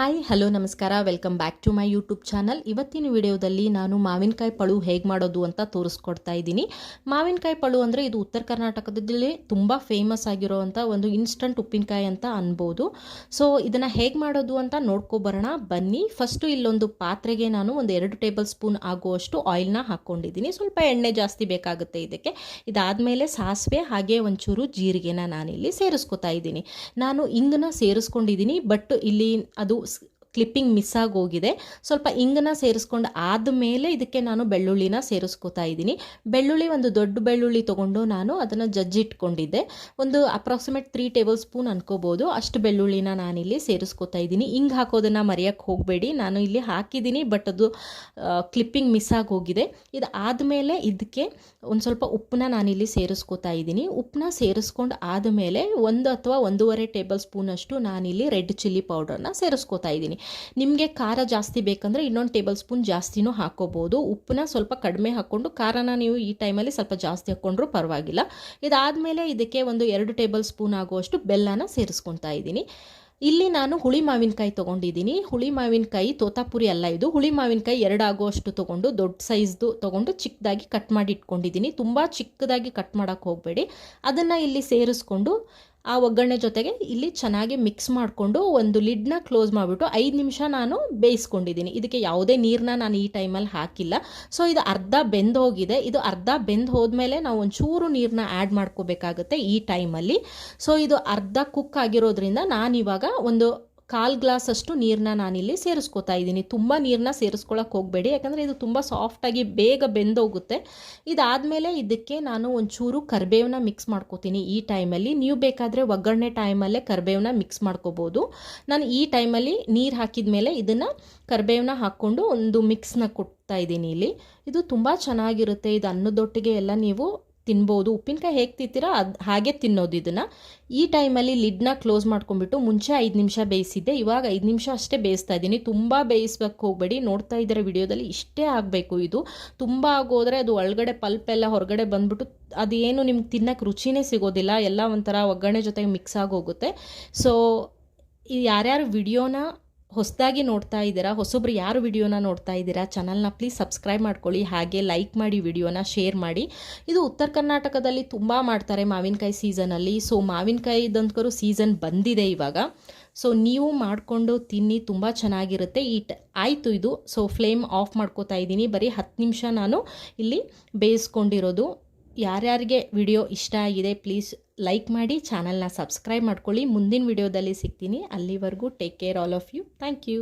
Hi hello ನಮಸ್ಕಾರ. Welcome back to my YouTube channel ಇವತ್ತಿನ ವಿಡಿಯೋದಲ್ಲಿ ನಾನು ಮಾವಿನಕಾಯಿ ಪಳು ಹೇಗೆ ಮಾಡೋದು ಅಂತ ತೋರಿಸ್ಕೊಡ್ತಾ ಇದ್ದೀನಿ. ಮಾವಿನಕಾಯಿ ಪಳು ಅಂದರೆ ಇದು ಉತ್ತರ ಕರ್ನಾಟಕದಲ್ಲಿ ತುಂಬ ಫೇಮಸ್ ಆಗಿರೋವಂಥ ಒಂದು ಇನ್ಸ್ಟಂಟ್ ಉಪ್ಪಿನಕಾಯಿ ಅಂತ ಅನ್ಬೋದು. ಸೊ ಇದನ್ನು ಹೇಗೆ ಮಾಡೋದು ಅಂತ ನೋಡ್ಕೊಬರೋಣ ಬನ್ನಿ. ಫಸ್ಟು ಇಲ್ಲೊಂದು ಪಾತ್ರೆಗೆ ನಾನು ಒಂದು ಎರಡು ಟೇಬಲ್ ಸ್ಪೂನ್ ಆಗುವಷ್ಟು ಆಯಿಲ್ನ ಹಾಕ್ಕೊಂಡಿದ್ದೀನಿ ಸ್ವಲ್ಪ ಎಣ್ಣೆ ಜಾಸ್ತಿ ಬೇಕಾಗುತ್ತೆ ಇದಕ್ಕೆ. ಇದಾದಮೇಲೆ ಸಾಸಿವೆ ಹಾಗೆ ಒಂಚೂರು ಜೀರಿಗೆನ ನಾನಿಲ್ಲಿ ಸೇರಿಸ್ಕೊತಾ ಇದ್ದೀನಿ. ನಾನು ಇಂಗನ್ನ ಸೇರಿಸ್ಕೊಂಡಿದ್ದೀನಿ ಬಟ್ ಇಲ್ಲಿ ಅದು ಕ್ಲಿಪ್ಪಿಂಗ್ ಮಿಸ್ ಆಗಿ ಹೋಗಿದೆ ಸ್ವಲ್ಪ ಇಂಗನ್ನ ಸೇರಿಸ್ಕೊಂಡು ಆದಮೇಲೆ ಇದಕ್ಕೆ ನಾನು ಬೆಳ್ಳುಳ್ಳಿನ ಸೇರಿಸ್ಕೊತಾ ಇದ್ದೀನಿ. ಬೆಳ್ಳುಳ್ಳಿ ಒಂದು ದೊಡ್ಡ ಬೆಳ್ಳುಳ್ಳಿ ತೊಗೊಂಡು ನಾನು ಅದನ್ನು ಜಜ್ಜಿಟ್ಕೊಂಡಿದ್ದೆ ಒಂದು ಅಪ್ರಾಕ್ಸಿಮೇಟ್ ತ್ರೀ ಟೇಬಲ್ ಸ್ಪೂನ್ ಅನ್ಕೋಬೋದು. ಅಷ್ಟು ಬೆಳ್ಳುಳ್ಳಿನ ನಾನಿಲ್ಲಿ ಸೇರಿಸ್ಕೊತಾ ಇದ್ದೀನಿ. ಹಿಂಗೆ ಹಾಕೋದನ್ನು ಮರೆಯೋಕ್ಕೆ ಹೋಗಬೇಡಿ. ನಾನು ಇಲ್ಲಿ ಹಾಕಿದ್ದೀನಿ ಬಟ್ ಅದು ಕ್ಲಿಪ್ಪಿಂಗ್ ಮಿಸ್ ಆಗಿ ಹೋಗಿದೆ ಇದು ಆದಮೇಲೆ ಇದಕ್ಕೆ ಒಂದು ಸ್ವಲ್ಪ ಉಪ್ಪನ್ನ ನಾನಿಲ್ಲಿ ಸೇರಿಸ್ಕೊತಾ ಇದ್ದೀನಿ. ಉಪ್ಪನ್ನ ಸೇರಿಸ್ಕೊಂಡು ಆದಮೇಲೆ ಒಂದು ಅಥವಾ ಒಂದೂವರೆ ಟೇಬಲ್ ಸ್ಪೂನಷ್ಟು ನಾನಿಲ್ಲಿ ರೆಡ್ ಚಿಲ್ಲಿ ಪೌಡರ್ನ ಸೇರಿಸ್ಕೊತಾ ಇದ್ದೀನಿ. ನಿಮಗೆ ಖಾರ ಜಾಸ್ತಿ ಬೇಕಂದರೆ ಇನ್ನೊಂದು ಟೇಬಲ್ ಸ್ಪೂನ್ ಜಾಸ್ತಿನೂ ಹಾಕೋಬೋದು. ಉಪ್ಪನ್ನ ಸ್ವಲ್ಪ ಕಡಿಮೆ ಹಾಕ್ಕೊಂಡು ಖಾರನ ನೀವು ಈ ಟೈಮಲ್ಲಿ ಸ್ವಲ್ಪ ಜಾಸ್ತಿ ಹಾಕ್ಕೊಂಡ್ರೂ ಪರವಾಗಿಲ್ಲ. ಇದಾದಮೇಲೆ ಇದಕ್ಕೆ ಒಂದು ಎರಡು ಟೇಬಲ್ ಸ್ಪೂನ್ ಆಗುವಷ್ಟು ಬೆಲ್ಲನ ಸೇರಿಸ್ಕೊತಾ ಇದ್ದೀನಿ. ಇಲ್ಲಿ ನಾನು ಹುಳಿ ಮಾವಿನಕಾಯಿ ತೊಗೊಂಡಿದ್ದೀನಿ. ಹುಳಿ ಮಾವಿನಕಾಯಿ ತೋತಾಪುರಿ ಅಲ್ಲ ಇದು. ಹುಳಿ ಮಾವಿನಕಾಯಿ ಎರಡು ಆಗುವಷ್ಟು ತೊಗೊಂಡು ದೊಡ್ಡ ಸೈಜ್ದು ತೊಗೊಂಡು ಚಿಕ್ಕದಾಗಿ ಕಟ್ ಮಾಡಿ ಇಟ್ಕೊಂಡಿದ್ದೀನಿ. ತುಂಬ ಚಿಕ್ಕದಾಗಿ ಕಟ್ ಮಾಡೋಕ್ಕೆ ಹೋಗಬೇಡಿ. ಅದನ್ನು ಇಲ್ಲಿ ಸೇರಿಸ್ಕೊಂಡು ಆ ಒಗ್ಗರಣೆ ಜೊತೆಗೆ ಇಲ್ಲಿ ಚೆನ್ನಾಗಿ ಮಿಕ್ಸ್ ಮಾಡಿಕೊಂಡು ಒಂದು ಲಿಡ್ನ ಕ್ಲೋಸ್ ಮಾಡಿಬಿಟ್ಟು ಐದು ನಿಮಿಷ ನಾನು ಬೇಯಿಸ್ಕೊಂಡಿದ್ದೀನಿ. ಇದಕ್ಕೆ ಯಾವುದೇ ನೀರನ್ನ ನಾನು ಈ ಟೈಮಲ್ಲಿ ಹಾಕಿಲ್ಲ. ಸೊ ಇದು ಅರ್ಧ ಬೆಂದೋಗಿದೆ ಇದು ಅರ್ಧ ಬೆಂದು ಹೋದ್ಮೇಲೆ ನಾವು ಒಂಚೂರು ನೀರನ್ನ ಆ್ಯಡ್ ಮಾಡ್ಕೋಬೇಕಾಗುತ್ತೆ ಈ ಟೈಮಲ್ಲಿ ಸೊ ಇದು ಅರ್ಧ ಕುಕ್ ಆಗಿರೋದ್ರಿಂದ ನಾನಿವಾಗ ಒಂದು ಕಾಲು ಗ್ಲಾಸ್ ಅಷ್ಟು ನೀರನ್ನ ನಾನಿಲ್ಲಿ ಸೇರಿಸ್ಕೊತಾ ಇದ್ದೀನಿ. ತುಂಬ ನೀರನ್ನ ಸೇರಿಸ್ಕೊಳಕ್ಕೆ ಹೋಗಬೇಡಿ. ಯಾಕಂದರೆ ಇದು ತುಂಬ ಸಾಫ್ಟಾಗಿ ಬೇಗ ಬೆಂದೋಗುತ್ತೆ. ಇದಾದಮೇಲೆ ಇದಕ್ಕೆ ನಾನು ಒಂಚೂರು ಕರಿಬೇವನ್ನ ಮಿಕ್ಸ್ ಮಾಡ್ಕೋತೀನಿ ಈ ಟೈಮಲ್ಲಿ ನೀವು ಬೇಕಾದರೆ ಒಗ್ಗರಣೆ ಟೈಮಲ್ಲೇ ಕರಿಬೇವನ್ನ ಮಿಕ್ಸ್ ಮಾಡ್ಕೋಬೋದು. ನಾನು ಈ ಟೈಮಲ್ಲಿ ನೀರು ಹಾಕಿದ ಮೇಲೆ ಇದನ್ನು ಕರಿಬೇವನ್ನ ಹಾಕ್ಕೊಂಡು ಒಂದು ಮಿಕ್ಸ್ನ ಕೊಡ್ತಾ ಇದ್ದೀನಿ ಇಲ್ಲಿ. ಇದು ತುಂಬ ಚೆನ್ನಾಗಿರುತ್ತೆ. ಇದು ಅನ್ನದೊಟ್ಟಿಗೆ ಎಲ್ಲ ನೀವು ತಿನ್ಬೋದು, ಉಪ್ಪಿನಕಾಯಿ ಹೇಗೆ ತಿಂತೀರಾ ಅದು ಹಾಗೆ ತಿನ್ನೋದು ಇದನ್ನು. ಈ ಟೈಮಲ್ಲಿ ಲಿಡ್ನ ಕ್ಲೋಸ್ ಮಾಡ್ಕೊಂಡ್ಬಿಟ್ಟು ಮುಂಚೆ ಐದು ನಿಮಿಷ ಬೇಯಿಸಿದ್ದೆ, ಇವಾಗ ಐದು ನಿಮಿಷ ಅಷ್ಟೇ ಬೇಯಿಸ್ತಾ ಇದ್ದೀನಿ. ತುಂಬ ಬೇಯಿಸ್ಬೇಕು ಹೋಗಬೇಡಿ, ನೋಡ್ತಾ ಇದ್ದಾರೆ ವಿಡಿಯೋದಲ್ಲಿ ಇಷ್ಟೇ ಆಗಬೇಕು ಇದು. ತುಂಬ ಆಗೋದ್ರೆ ಅದು ಒಳಗಡೆ ಪಲ್ಪ್ ಎಲ್ಲ ಹೊರಗಡೆ ಬಂದ್ಬಿಟ್ಟು ಅದೇನು ನಿಮ್ಗೆ ತಿನ್ನಕ್ಕೆ ರುಚಿನೇ ಸಿಗೋದಿಲ್ಲ, ಎಲ್ಲ ಒಂಥರ ಒಗ್ಗರಣೆ ಜೊತೆಗೆ ಮಿಕ್ಸ್ ಆಗೋಗುತ್ತೆ ಸೊ ಯಾರ್ಯಾರು ವಿಡಿಯೋನ ಹೊಸದಾಗಿ ನೋಡ್ತಾ ಇದ್ದೀರಾ, ಹೊಸೊಬ್ರು ಯಾರು ವಿಡಿಯೋನ ನೋಡ್ತಾ ಇದ್ದೀರಾ ಚಾನಲ್ನ ಪ್ಲೀಸ್ ಸಬ್ಸ್ಕ್ರೈಬ್ ಮಾಡ್ಕೊಳ್ಳಿ, ಹಾಗೆ ಲೈಕ್ ಮಾಡಿ ವಿಡಿಯೋನ ಶೇರ್ ಮಾಡಿ. ಇದು ಉತ್ತರ ಕರ್ನಾಟಕದಲ್ಲಿ ತುಂಬ ಮಾಡ್ತಾರೆ ಮಾವಿನಕಾಯಿ ಸೀಸನಲ್ಲಿ ಸೊ ಮಾವಿನಕಾಯಿದಂತಕರು ಸೀಸನ್ ಬಂದಿದೆ ಇವಾಗ. ಸೊ ನೀವು ಮಾಡಿಕೊಂಡು ತಿನ್ನಿ, ತುಂಬ ಚೆನ್ನಾಗಿರುತ್ತೆ. ಈ ಆಯಿತು ಇದು. ಸೊ ಫ್ಲೇಮ್ ಆಫ್ ಮಾಡ್ಕೋತಾ ಇದ್ದೀನಿ. ಬರೀ ಹತ್ತು ನಿಮಿಷ ನಾನು ಇಲ್ಲಿ ಬೇಯಿಸ್ಕೊಂಡಿರೋದು. ಯಾರ್ಯಾರಿಗೆ ವಿಡಿಯೋ ಇಷ್ಟ ಆಗಿದೆ ಪ್ಲೀಸ್ ಲೈಕ್ ಮಾಡಿ ಚಾನಲ್ನ ಸಬ್ಸ್ಕ್ರೈಬ್ ಮಾಡ್ಕೊಳ್ಳಿ. ಮುಂದಿನ ವಿಡಿಯೋದಲ್ಲಿ ಸಿಗ್ತೀನಿ. ಅಲ್ಲಿವರೆಗೂ take care all of you thank you